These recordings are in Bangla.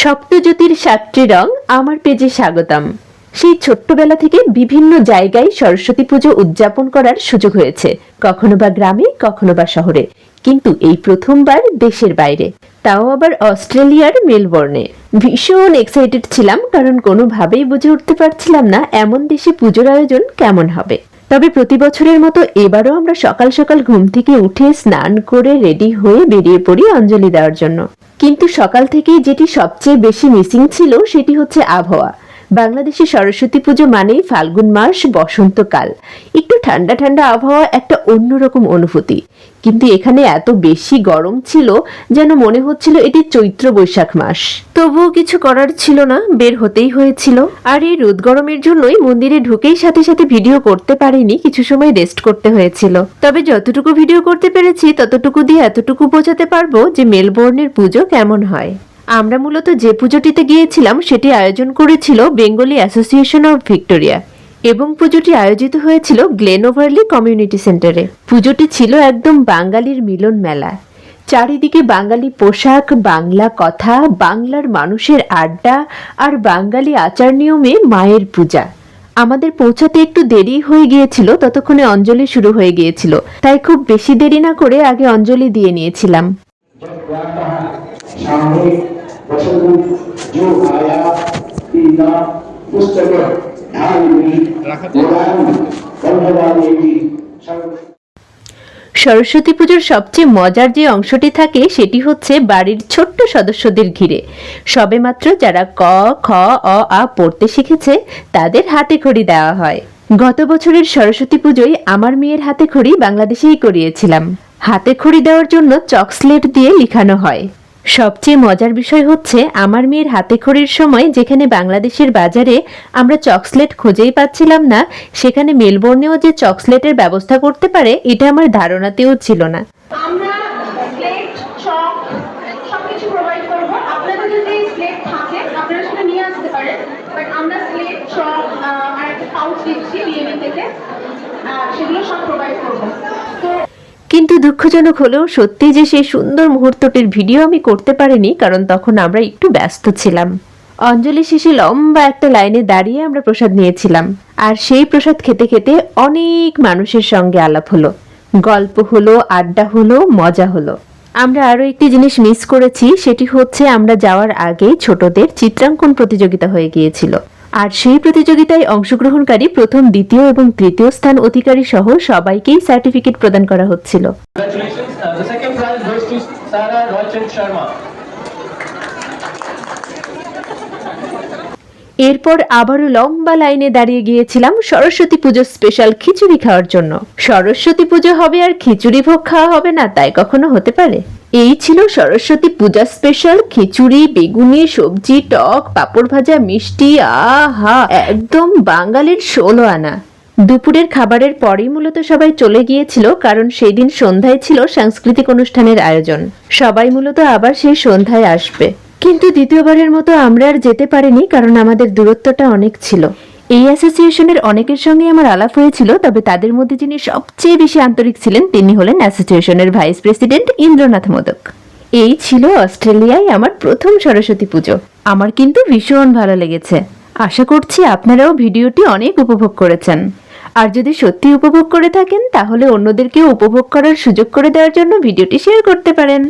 সপ্তজ্যোতির সাতটি রং আমার পেজে স্বাগতম। সেই ছোট্টবেলা থেকে বিভিন্ন জায়গায় সরস্বতী পুজো উদযাপন করার সুযোগ হয়েছে, কখনো বা গ্রামে, কখনো বা শহরে। কিন্তু এই প্রথমবার দেশের বাইরে, তাও আবার অস্ট্রেলিয়ার মেলবোর্নে। ভীষণ এক্সাইটেড ছিলাম, কারণ কোনোভাবেই বুঝে উঠতে পারছিলাম না এমন দেশে পুজোর আয়োজন কেমন হবে। তবে প্রতি বছরের মতো এবারও আমরা সকাল সকাল ঘুম থেকে উঠে স্নান করে রেডি হয়ে বেরিয়ে পড়ি অঞ্জলি দেওয়ার জন্য। কিন্তু সকাল থেকেই যেটি সবচেয়ে বেশি মিসিং ছিল সেটি হচ্ছে আবহাওয়া। বাংলাদেশে সরস্বতী পুজো মানেই ফাল্গুন মাস, বসন্তকাল। একটু ঠান্ডা ঠান্ডা আবহাওয়া একটা অন্যরকম অনুভূতি। কিন্তু এখানে এত বেশি গরম ছিল যেন মনে হচ্ছিল এটি চৈত্র বৈশাখ মাস। তবুও কিছু করার ছিল না, বের হতেই হয়েছিল। আর এই রোদ গরমের জন্যই মন্দিরে ঢুকেই সাথে সাথে ভিডিও করতে পারিনি, কিছু সময় রেস্ট করতে হয়েছিল। তবে যতটুকু ভিডিও করতে পেরেছি, ততটুকু দিয়ে এতটুকু বোঝাতে পারব যে মেলবোর্নের পুজো কেমন হয়। আমরা মূলত যে পুজোটিতে গিয়েছিলাম, সেটি আয়োজন করেছিল বেঙ্গলি অ্যাসোসিয়েশন অফ ভিক্টোরিয়া এবং পুজোটি আয়োজিত হয়েছিল গ্লেনোভারলি কমিউনিটি সেন্টারে। পুজোটি ছিল একদম বাঙালির মিলন মেলা। চারিদিকে বাঙালি পোশাক, বাংলা কথা, বাংলার মানুষের আড্ডা আর বাঙালি আচার নিয়মে মায়ের পূজা। আমাদের পৌঁছাতে একটু দেরি হয়ে গিয়েছিল, ততক্ষণে অঞ্জলি শুরু হয়ে গিয়েছিল, তাই খুব বেশি দেরি না করে আগে অঞ্জলি দিয়ে নিয়েছিলাম। सामूहिक वसंत जो आया पीना पुस्तक ध्यान देवी सर्व সরস্বতী পুজোর সবচেয়ে মজার যে অংশটি থাকে সেটি হচ্ছে বাড়ির ছোট্ট সদস্যদের ঘিরে সবেমাত্র যারা ক খ অ আ পড়তে শিখেছে তাদের হাতে খড়ি দেওয়া হয় গত বছরের সরস্বতী পুজোয় আমার মেয়ের হাতে খড়ি বাংলাদেশেই করিয়েছিলাম হাতে খড়ি দেওয়ার জন্য চকস্লেট দিয়ে লিখানো হয় সবচেয়ে মজার বিষয় হচ্ছে, আমার মেয়ের হাতে খড়ির সময় যেখানে বাংলাদেশের বাজারে আমরা চকসলেট খুঁজেই পাচ্ছিলাম না, সেখানে মেলবোর্নেও যে চকসলেটের ব্যবস্থা করতে পারে, এটা আমার ধারণাতেও ছিল না। থেকে সেগুলো সব প্রোভাইড করব। তো কিন্তু দুঃখজনক হলেও সত্যি যে সেই সুন্দর মুহূর্তটির ভিডিও আমি করতে পারিনি, কারণ তখন আমরা একটু ব্যস্ত ছিলাম। অঞ্জলি শেষে লম্বা একটা লাইনে দাঁড়িয়ে আমরা প্রসাদ নিয়েছিলাম, আর সেই প্রসাদ খেতে খেতে অনেক মানুষের সঙ্গে আলাপ হলো। গল্প হলো, আড্ডা হলো, মজা হলো। আমরা আরও একটি জিনিস মিস করেছি, সেটি হচ্ছে আমরা যাওয়ার আগে ছোটদের চিত্রাঙ্কন প্রতিযোগিতা হয়ে গিয়েছিল। আর সেই প্রতিযোগিতায় অংশগ্রহণকারী প্রথম দ্বিতীয় এবং তৃতীয় স্থান অধিকারী সহ সবাইকেই সার্টিফিকেট প্রদান করা হচ্ছিল. Uh. এরপর আবারও লম্বা লাইনে দাঁড়িয়ে গিয়েছিলাম সরস্বতী পুজো স্পেশাল খিচুড়ি খাওয়ার জন্য সরস্বতী পুজো হবে আর খিচুড়ি ভোগ খাওয়া হবে না তাই কখনো হতে পারে এই ছিল সরস্বতী পূজা স্পেশাল খিচুড়ি, বেগুনি, সবজি, টক, পাঁপড় ভাজা, মিষ্টি, আহা, একদম বাঙালির ষোলো আনা। দুপুরের খাবারের পরেই মূলত সবাই চলে গিয়েছিল, কারণ সেই দিন সন্ধ্যায় ছিল সাংস্কৃতিক অনুষ্ঠানের আয়োজন। সবাই মূলত আবার সেই সন্ধ্যায় আসবে। কিন্তু দ্বিতীয়বারের মতো আমরা আর যেতে পারিনি, কারণ আমাদের দূরত্বটা অনেক ছিল। এই অ্যাসোসিয়েশনের অনেকের সঙ্গে আমার আলাপ হয়েছিল, তবে তাদের মধ্যে যিনি সবচেয়ে বেশি আন্তরিক ছিলেন, তিনি হলেন অ্যাসোসিয়েশনের ভাইস প্রেসিডেন্ট ইন্দ্রনাথ মোদক। এই ছিল অস্ট্রেলিয়ায় আমার প্রথম সরস্বতী পুজো। আমার কিন্তু ভীষণ ভালো লেগেছে। আশা করছি আপনারাও ভিডিওটি অনেক উপভোগ করেছেন। আর যদি সত্যি উপভোগ করে থাকেন, তাহলে অন্যদেরকেও উপভোগ করার সুযোগ করে দেওয়ার জন্য ভিডিওটি শেয়ার করতে পারেন।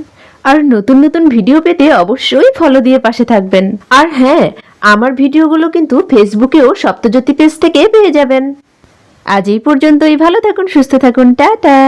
আর নতুন নতুন ভিডিও পেতে অবশ্যই ফলো দিয়ে পাশে থাকবেন। আর হ্যাঁ আমার ভিডিওগুলো কিন্তু ফেসবুকেও সপ্তজ্যোতি পেজ থেকে পেয়ে যাবেন। আজ এই পর্যন্তই, ভালো থাকুন, সুস্থ থাকুন, টাটা।